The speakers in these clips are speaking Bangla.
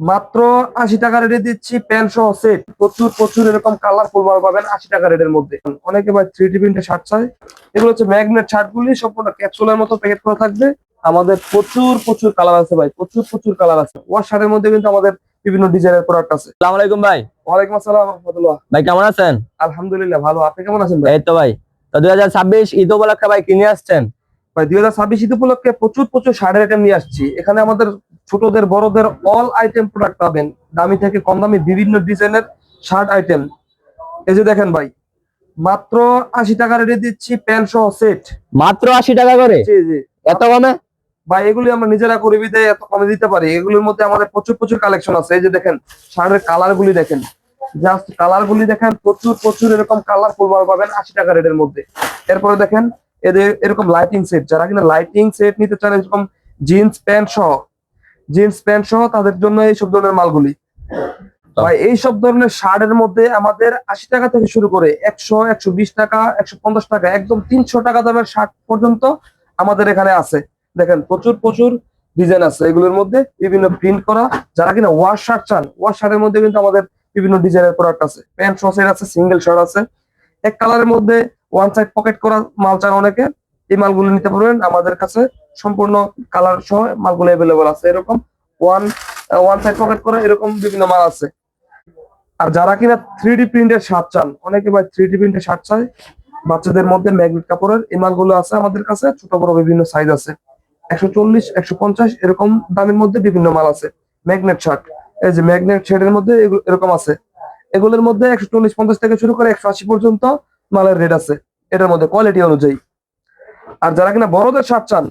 মাত্র আশি টাকা রেটে দিচ্ছি প্যান্ট সহ সেট প্রচুর প্রচুর এরকম কালারফুল মাল পাবেন আশি টাকা রেটের মধ্যে। অনেকে ভাই থ্রি ডি প্রিন্টের শার্ট চায়। এগুলো হচ্ছে ম্যাগনেট শার্ট গুলি সম্পূর্ণ ক্যাপসুলের মতো প্যাকেট করা থাকবে। আমাদের প্রচুর প্রচুর কালার আছে ভাই প্রচুর প্রচুর কালার আছে। ওয়ার শার্টের মধ্যে কিন্তু আমাদের বিভিন্ন ডিজাইনের প্রোডাক্ট আছে। সালাম আলাইকুম ভাই। ওয়ালাইকুম আসসালাম রহমতুল্লাহ। ভাই কেমন আছেন? আলহামদুলিল্লাহ ভালো। আপনি কেমন আছেন ভাই? এই তো ভাই। তো দুই হাজার ছাব্বিশ ঈদ উপলক্ষে ভাই কিনে আসছেন? ভাই দুই হাজার ছাব্বিশ ঈদ উপলক্ষে প্রচুর প্রচুর শাড়ির আইটেম নিয়ে আসছি। এখানে আমাদের ছোটদের বড়দের অল আইটেম প্রোডাক্ট পাবেন। দামি থেকে কম দামি বিভিন্ন ডিজাইনের শার্ট আইটেম এই যে দেখেন ভাই মাত্র আশি টাকা রেটে দিচ্ছি প্যান্ট সহ সেট মাত্র আশি টাকা করে? জি জি। এত কমে? ভাই এগুলি আমরা নিজেরা করে বিদে এত কমে দিতে পারি। এগুলির মধ্যে আমাদের প্রচুর প্রচুর কালেকশন আছে। এই যে দেখেন শার্টের কালার গুলি দেখেন। জাস্ট কালার গুলি দেখেন প্রচুর প্রচুর এরকম কালারফুল মাল পাবেন আশি টাকা রেটের মধ্যে। এরপরে দেখেন এদের এরকম লাইটিং সেট যারা কিনা লাইটিং সেট নিতে চান এরকম জিন্স প্যান্ট সহ জিন্স প্যান্ট সহ তাদের জন্য এই সব ধরনের মালগুলি। ভাই এই সব ধরনের শার্টের মধ্যে আমাদের আশি টাকা থেকে শুরু করে একশো একশো বিশ টাকা একশো পঞ্চাশ টাকা একদম তিনশো টাকা দামের শার্ট পর্যন্ত আমাদের এখানে আছে। দেখেন প্রচুর প্রচুর ডিজাইন আছে। এগুলোর মধ্যে বিভিন্ন প্রিন্ট করা যারা কিনা ওয়াশ শার্ট চান ওয়াশ শার্টের মধ্যে কিন্তু আমাদের বিভিন্ন ডিজাইনের প্রোডাক্ট আছে। প্যান্ট সসের আছে সিঙ্গেল শার্ট আছে। এক কালারের মধ্যে ওয়ান সাইড পকেট করা মাল চান অনেকে। এই মালগুলো নিতে পারবেন। আমাদের কাছে সম্পূর্ণ কালার সহ মালগুলো অ্যাভেলেবল আছে। এরকম ওয়ান ওয়ান সাইড পকেট করা এরকম বিভিন্ন মাল আছে। আর যারা কিনা থ্রি ডি প্রিন্টের শার্ট চান, অনেকে ভাই থ্রি ডি প্রিন্টের শার্ট চায়। বাচ্চাদের মধ্যে ম্যাগনেট কাপড়ের এই মালগুলো আছে আমাদের কাছে। ছোট, বড় বিভিন্ন সাইজ আছে। একশো চল্লিশ, একশো পঞ্চাশ, এরকম দামের মধ্যে বিভিন্ন মাল আছে। ম্যাগনেট শার্ট এই যে ম্যাগনেট শেডের মধ্যে এরকম আছে। এগুলোর মধ্যে একশো চল্লিশ, পঞ্চাশ থেকে শুরু করে একশো আশি পর্যন্ত মালের রেট আছে। এটার মধ্যে কোয়ালিটি অনুযায়ী। আর যারা কিনা বড়দের শার্ট চান,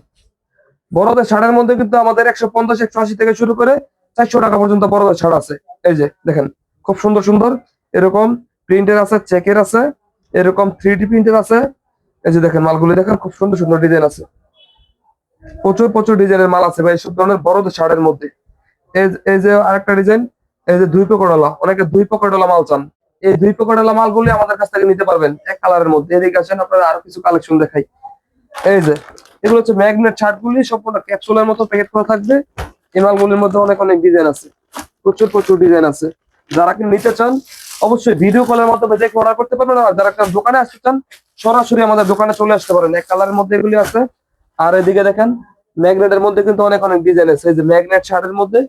বড়দের শার্টের মধ্যে কিন্তু আমাদের একশো পঞ্চাশ, একশো আশি থেকে শুরু করে চারশো টাকা পর্যন্ত বড়দের শার্ট আছে। এই যে, দেখেন, খুব সুন্দর সুন্দর। এরকম প্রিন্টের আছে, চেকের আছে, এরকম থ্রি ডি প্রিন্টের আছে। এই যে দেখেন, মালগুলি দেখেন, খুব সুন্দর সুন্দর ডিজাইন আছে। প্রচুর প্রচুর ডিজাইনের মাল আছে ভাই, সব ধরনের বড়দের শার্টের মধ্যে। এই যে- আরেকটা ডিজাইন, এই যে দুই পকড়ালা অনেকে দুই পকড়ালা মাল চান। এই দুই পকড়ালা মালগুলি আমাদের কাছ থেকে নিতে পারবেন, এক কালারের মধ্যে। এদিকে আসেন, আপনারা আরও কিছু কালেকশন দেখাই। এই যে, এগুলো হচ্ছে ম্যাগনেট শার্ট গুলি সম্পূর্ণ ক্যাপসুলের মতো প্যাকেট করা থাকবে। এই মালগুলির মধ্যে অনেক অনেক ডিজাইন আছে। প্রচুর প্রচুর ডিজাইন আছে। যারা কি নিতে চান, অবশ্যই ভিডিও কলের মাধ্যমে দেখে অর্ডার করতে পারবেন। আর যারা একটা দোকানে আসতে চান, সরাসরি আমাদের দোকানে চলে আসতে পারেন। এক কালারের মধ্যে এগুলি আছে। আর এদিকে দেখেন ম্যাগনেটের মধ্যে কিন্তু অনেক অনেক ডিজাইন আছে। এই যে ম্যাগনেট শার্টের মধ্যে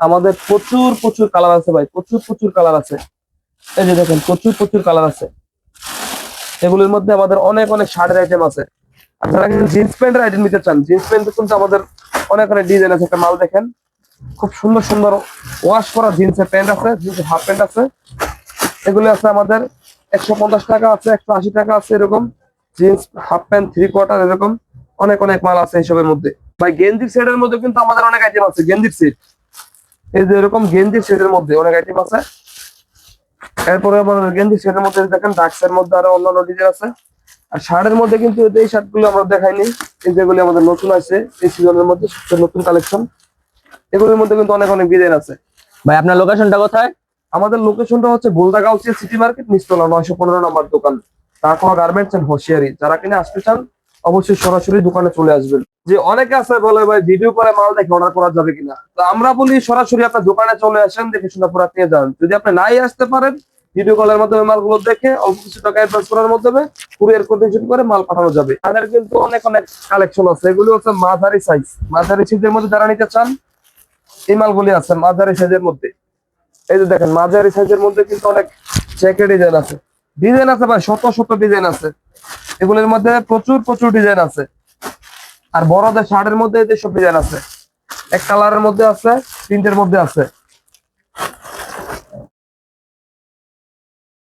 আমাদের প্রচুর প্রচুর কালার আছে ভাই। প্রচুর প্রচুর কালার আছে। এই যে দেখেন, প্রচুর প্রচুর কালার আছে। এগুলির মধ্যে আমাদের অনেক অনেক শার্টের আইটেম আছে। আর যারা জিন্স প্যান্টের আইটেম নিতে চান। জিন্স প্যান্ট কিন্তু আমাদের অনেক অনেক ডিজাইন আছে, একটা মাল দেখেন। খুব সুন্দর সুন্দর ওয়াশ করা জিন্সের প্যান্ট আছে জিন্সের হাফ প্যান্ট আছে। এগুলো আছে আমাদের একশো পঞ্চাশ টাকা আছে, একশো আশি টাকা আছে এরকম। Jeans half pant three quarter এরকম। অনেক অনেক মাল আছে এইসবের মধ্যে। ভাই গেঞ্জির সেটের মধ্যে কিন্তু আমাদের অনেক আইটেম আছে গেঞ্জির সেট এই যে এরকম গেঞ্জির সেটের মধ্যে অনেক আইটেম আছে। এরপরে আবার গেঞ্জির সেটের মধ্যে দেখেন ডাক্সের মধ্যে আরও অন্যান্য ডিজাইন আছে। আর শার্টের মধ্যে কিন্তু এই শার্টগুলো আমরা দেখাইনি। এই যেগুলি আমাদের নতুন আছে এই সিজনের মধ্যে নতুন কালেকশন এগুলোর মধ্যে কিন্তু অনেক অনেক ডিজাইন আছে। ভাই আপনার লোকেশনটা কোথায়? আমাদের লোকেশনটা হচ্ছে গোলদাগাউসিয়া সিটি মার্কেট নিচতলা নয়শো পনেরো নম্বর দোকান। তারপর গার্মেন্টস এন্ড হোশিয়ারি যারা কিনে আসতে চান অবশ্যই সরাসরি দোকানে চলে আসবেন। যে অনেকে আছে বলে ভাই ভিডিও করে মাল দেখে অর্ডার করা যাবে কিনা? তো আমরা বলি সরাসরি আপনার দোকানে চলে আসেন দেখে শুনে পুরো নিয়ে যান। যদি আপনি নাই আসতে পারেন ভিডিও কলের মাধ্যমে মালগুলো দেখে অল্প কিছু টাকা অ্যাডভান্স করার মাধ্যমে কুরিয়ার কোটেশন করে মাল পাঠানো যাবে। তাদের কিন্তু অনেক অনেক কালেকশন আছে। এগুলো হচ্ছে মাঝারি সাইজ মাঝারি সাইজের মধ্যে যারা নিতে চান, এই মালগুলি আছে মাঝারি সাইজের মধ্যে। এই যে দেখেন, মাঝারি সাইজের মধ্যে কিন্তু অনেক চেকের ডিজাইন আছে। ডিজাইন আছে ভাই, শত শত ডিজাইন আছে। এগুলোর মধ্যে প্রচুর প্রচুর ডিজাইন আছে। আর বড়দের শার্টের মধ্যে সব ডিজাইন আছে। এক কালারের মধ্যে আছে প্রিন্টের মধ্যে আছে।